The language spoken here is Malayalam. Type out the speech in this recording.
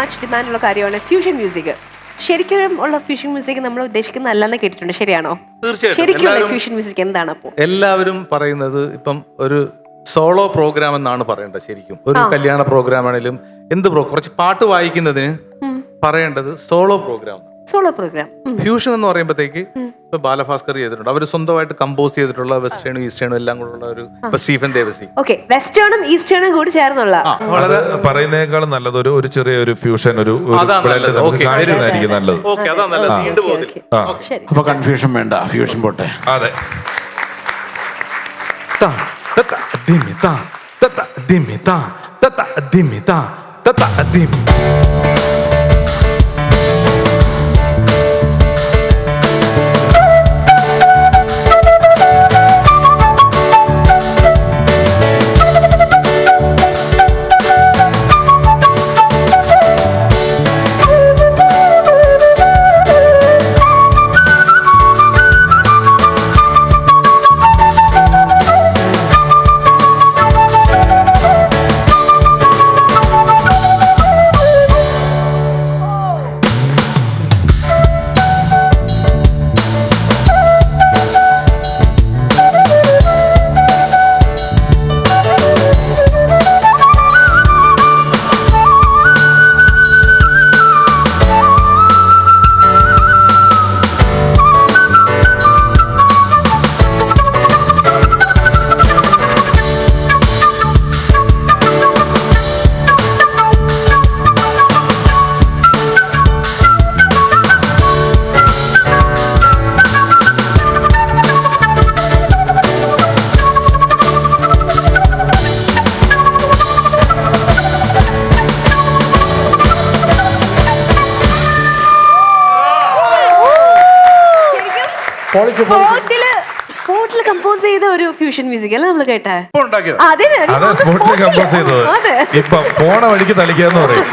മച്ച് ഡിമാൻഡുള്ള കാര്യമാണ് ഫ്യൂഷൻ മ്യൂസിക് ശരിക്കും ഉള്ള ഫ്യൂഷൻ മ്യൂസിക് നമ്മൾ ഉദ്ദേശിക്കുന്ന അല്ലെന്ന് കേട്ടിട്ടുണ്ട്. ശരിയാണോ? ശരിക്കും ഫ്യൂഷൻ മ്യൂസിക് എന്താണ് അപ്പോൾ എല്ലാവരും പറയുന്നത് ഇപ്പം ഒരു സോളോ പ്രോഗ്രാം എന്നാണ് പറയേണ്ടത് ശരിക്കും. ഒരു കല്യാണ പ്രോഗ്രാം ആണെങ്കിലും എന്ത് കുറച്ച് പാട്ട് വായിക്കുന്നതിന് പറയേണ്ടത് solo program solo program fusion എന്ന് പറയുമ്പോഴത്തേക്ക് ഇപ്പൊ ബാലഭാസ്കർ ചെയ്തിട്ടുണ്ട്. അവർ സ്വന്തമായിട്ട് കമ്പോസ് ചെയ്തിട്ടുള്ള വെസ്റ്റേണും ഈസ്റ്റേണും എല്ലാം കൂടെ ഉള്ള ഒരു ഇപ്പൊ സ്റ്റീഫൻ ദേവസി. ഓക്കെ വെസ്റ്റേണും ഈസ്റ്റേണും കൂടി ചേർന്നുള്ള വളരെ പറയുന്നതിനേക്കാളും നല്ലത് ഒരു ഒരു ചെറിയ ഒരു ഫ്യൂഷൻ ഒരു blend നല്ലത്. അപ്പൊ കൺഫ്യൂഷൻ വേണ്ട. ഫ്യൂഷൻ പോട്ടെ. അതെ. Ta, ta ta dimi സ്പോട്ടിൽ കമ്പോസ് ചെയ്ത ഒരു ഫ്യൂഷൻ മ്യൂസിക് അല്ല നമ്മൾ കേട്ടെ? അതെ അതെ സ്പോട്ടിൽ കമ്പോസ് ചെയ്തത്. അതെ. ഇപ്പൊ പോണ വഴിക്ക് തളിക്കാന്ന് പറയും.